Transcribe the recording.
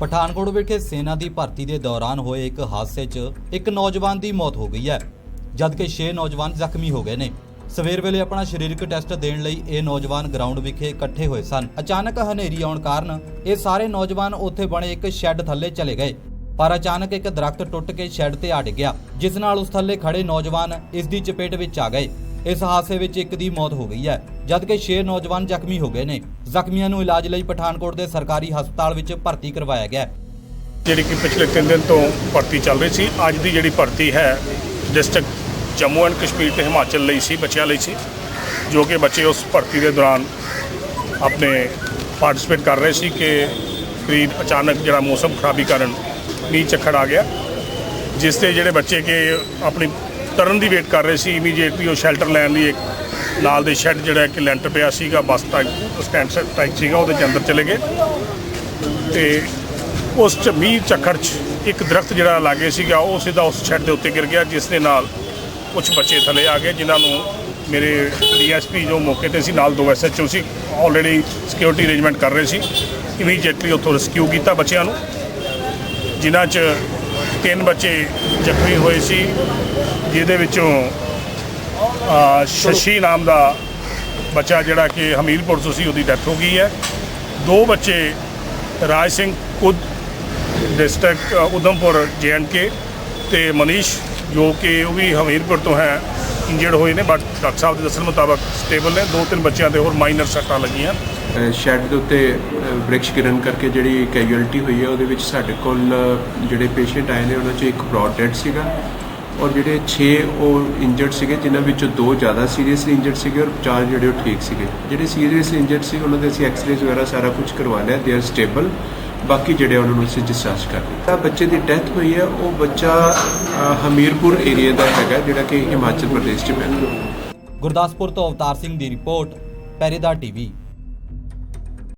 ਪਠਾਨਕੋਟ ਵਿਖੇ ਸੈਨਾ ਦੀ ਭਰਤੀ ਦੇ ਦੌਰਾਨ ਹੋਏ ਇੱਕ ਹਾਦਸੇ 'ਚ ਇੱਕ ਨੌਜਵਾਨ ਦੀ ਮੌਤ ਹੋ ਗਈ ਹੈ, ਜਦਕਿ 6 ਨੌਜਵਾਨ ਜ਼ਖਮੀ ਹੋ ਗਏ ਨੇ। ਸਵੇਰ ਵੇਲੇ ਆਪਣਾ ਸਰੀਰਕ ਟੈਸਟ ਦੇਣ ਲਈ ਇਹ ਨੌਜਵਾਨ ਗਰਾਊਂਡ ਵਿਖੇ ਇਕੱਠੇ ਹੋਏ ਸਨ। ਅਚਾਨਕ ਹਨੇਰੀ ਆਉਣ ਕਾਰਨ ਇਹ ਸਾਰੇ ਨੌਜਵਾਨ ਉੱਥੇ ਬਣੇ ਇੱਕ ਸ਼ੈੱਡ ਥੱਲੇ ਚਲੇ ਗਏ, ਪਰ ਅਚਾਨਕ ਇੱਕ ਦਰਖਤ ਟੁੱਟ ਕੇ ਸ਼ੈੱਡ ਤੇ ਅੜ ਗਿਆ ਜਿਸ ਨਾਲ ਉਸ ਥੱਲੇ ਖੜੇ ਨੌਜਵਾਨ ਇਸ ਦੀ ਚਪੇਟ ਵਿੱਚ ਆ ਗਏ। ਇਸ ਹਾਦਸੇ ਵਿੱਚ ਇੱਕ ਦੀ ਮੌਤ ਹੋ ਗਈ ਹੈ, ਜਦਕਿ 6 ਨੌਜਵਾਨ ਜ਼ਖਮੀ ਹੋ ਗਏ ਨੇ। ਜ਼ਖਮੀਆਂ ਨੂੰ ਇਲਾਜ ਲਈ ਪਠਾਨਕੋਟ ਦੇ ਸਰਕਾਰੀ ਹਸਪਤਾਲ ਵਿੱਚ ਭਰਤੀ ਕਰਵਾਇਆ ਗਿਆ ਜਿਹੜੀ ਕਿ ਪਿਛਲੇ 3 ਦਿਨ ਤੋਂ ਭਰਤੀ ਚੱਲ ਰਹੀ ਸੀ, ਅੱਜ ਦੀ ਜਿਹੜੀ ਭਰਤੀ ਹੈ, ਡਿਸਟ੍ਰਿਕਟ ਜੰਮੂ ਐਂਡ ਕਸ਼ਮੀਰ ਤੇ ਹਿਮਾਚਲ ਲਈ ਸੀ, ਬੱਚਿਆਂ ਲਈ ਸੀ, ਜੋ ਕਿ ਬੱਚੇ ਉਸ ਭਰਤੀ ਦੇ ਦੌਰਾਨ ਆਪਣੇ ਪਾਰਟਿਸਿਪੇਟ ਕਰ ਰਹੇ ਸੀ ਕਿ ਕਰੀਬ ਅਚਾਨਕ ਜਿਹੜਾ ਮੌਸਮ ਖਰਾਬੀ ਕਾਰਨ ਮੀਂਹ ਝੱਖੜ ਆ ਗਿਆ, ਜਿਸ ਤੇ ਜਿਹੜੇ ਬੱਚੇ ਕਿ ਆਪਣੀ ਤਰਨ ਦੀ ਵੇਟ ਕਰ ਰਹੇ ਸੀ ਇਮੀਡੀਏਟਲੀ ਉਹ ਸ਼ੈਲਟਰ ਲੈਣ ਲਈ ਇੱਕ ਨਾਲ ਦੇ ਸ਼ੈੱਡ ਜਿਹੜਾ ਕਿ ਲੈਂਟਰ ਪਿਆ ਸੀਗਾ, ਬੱਸ ਟੈਂਕ ਸਟੈਂਡ ਟੈਂਕ ਸੀਗਾ, ਉਹਦੇ ਚ ਅੰਦਰ ਚਲੇ ਗਏ। ਤੇ ਉਸ ਚ ਮੀਂਹ ਚੱਕਰ ਚ ਇੱਕ ਦਰਖਤ ਜਿਹੜਾ ਲਾਗੇ ਸੀਗਾ, ਉਹ ਸਿੱਧਾ ਉਸ ਸ਼ੈੱਡ ਦੇ ਉੱਤੇ ਗਿਰ ਗਿਆ, ਜਿਸ ਦੇ ਨਾਲ ਕੁਝ ਬੱਚੇ ਥੱਲੇ ਆ ਗਏ, ਜਿਨ੍ਹਾਂ ਨੂੰ ਮੇਰੇ ਡੀਐਸਪੀ ਜੋ ਮੌਕੇ ਤੇ ਸੀ, ਨਾਲ ਦੋ ਐਸਐਚਓ ਸੀ ਆਲਰੇਡੀ ਸਿਕਿਉਰਿਟੀ ਅਰੇਂਜਮੈਂਟ ਕਰ ਰਹੇ ਸੀ। ਇਮੀਡੀਏਟਲੀ ਉੱਥੋਂ ਰੈਸਕਿਊ ਕੀਤਾ ਬੱਚਿਆਂ ਨੂੰ, ਜਿਨ੍ਹਾਂ ਚ ਤਿੰਨ ਬੱਚੇ ਜ਼ਖਮੀ ਹੋਏ ਸੀ, ਜਿਹਦੇ ਵਿੱਚੋਂ ਸ਼ਸ਼ੀ ਨਾਮ ਦਾ ਬੱਚਾ ਜਿਹੜਾ ਕਿ ਹਮੀਰਪੁਰ ਤੋਂ ਸੀ, ਉਹਦੀ ਡੈਥ ਹੋ ਗਈ ਹੈ। ਦੋ ਬੱਚੇ ਰਾਜ ਸਿੰਘ ਕੁਦ ਡਿਸਟ੍ਰਿਕਟ ਉਧਮਪੁਰ ਕੇ ਤੇ ਮਨੀਸ਼, ਜੋ ਕਿ ਉਹ ਵੀ ਹਮੀਰਪੁਰ ਤੋਂ ਹੈ, ਇੰਜਰਡ ਹੋਏ ਨੇ, ਬਟ ਡਾਕਟਰ ਸਾਹਿਬ ਦੇ ਦੱਸਣ ਮੁਤਾਬਕ ਸਟੇਬਲ ਨੇ। ਦੋ ਤਿੰਨ ਬੱਚਿਆਂ ਦੇ ਹੋਰ ਮਾਈਨਰ ਸੱਟਾਂ ਲੱਗੀਆਂ। ਸ਼ੈੱਡ ਦੇ ਉੱਤੇ ਬ੍ਰਿਕਸ਼ ਗਿਰਨ ਕਰਕੇ ਜਿਹੜੀ ਕੈਜੁਅਲਟੀ ਹੋਈ ਹੈ, ਉਹਦੇ ਵਿੱਚ ਸਾਡੇ ਕੋਲ ਜਿਹੜੇ ਪੇਸ਼ੈਂਟ ਆਏ ਨੇ, ਉਹਨਾਂ 'ਚ ਇੱਕ ਬ੍ਰੌਡ ਡੈਡ ਸੀਗਾ ਔਰ ਜਿਹੜੇ 6 ਉਹ ਇੰਜਰਡ ਸੀਗੇ, ਜਿਨ੍ਹਾਂ ਵਿੱਚੋਂ ਦੋ ਜ਼ਿਆਦਾ ਸੀਰੀਅਸਲੀ ਇੰਜਰਡ ਸੀਗੇ ਔਰ ਚਾਰ ਜਿਹੜੇ ਉਹ ਠੀਕ ਸੀਗੇ। ਜਿਹੜੇ ਸੀਰੀਅਸਲੀ ਇੰਜਰਡ ਸੀ, ਉਹਨਾਂ ਦੇ ਅਸੀਂ ਐਕਸ-ਰੇਜ਼ ਵਗੈਰਾ ਸਾਰਾ ਕੁਝ ਕਰਵਾ ਲਿਆ ਦੇ ਆਰ ਸਟੇਬਲ ਬਾਕੀ ਜਿਹੜੇ ਉਹਨਾਂ ਨੂੰ ਅਸੀਂ ਡਿਸਚਾਰਜ ਕਰ ਦਿੱਤਾ। ਬੱਚੇ ਦੀ ਡੈਥ ਹੋਈ ਹੈ, ਉਹ ਬੱਚਾ ਹਮੀਰਪੁਰ ਏਰੀਆ ਦਾ ਹੈਗਾ, ਜਿਹੜਾ ਕਿ ਹਿਮਾਚਲ ਪ੍ਰਦੇਸ਼ 'ਚ ਪੈਂਦਾ। ਗੁਰਦਾਸਪੁਰ ਤੋਂ ਅਵਤਾਰ ਸਿੰਘ ਦੀ ਰਿਪੋਰਟ ਪਹਿਰੇਦਾਰ ਟੀਵੀ।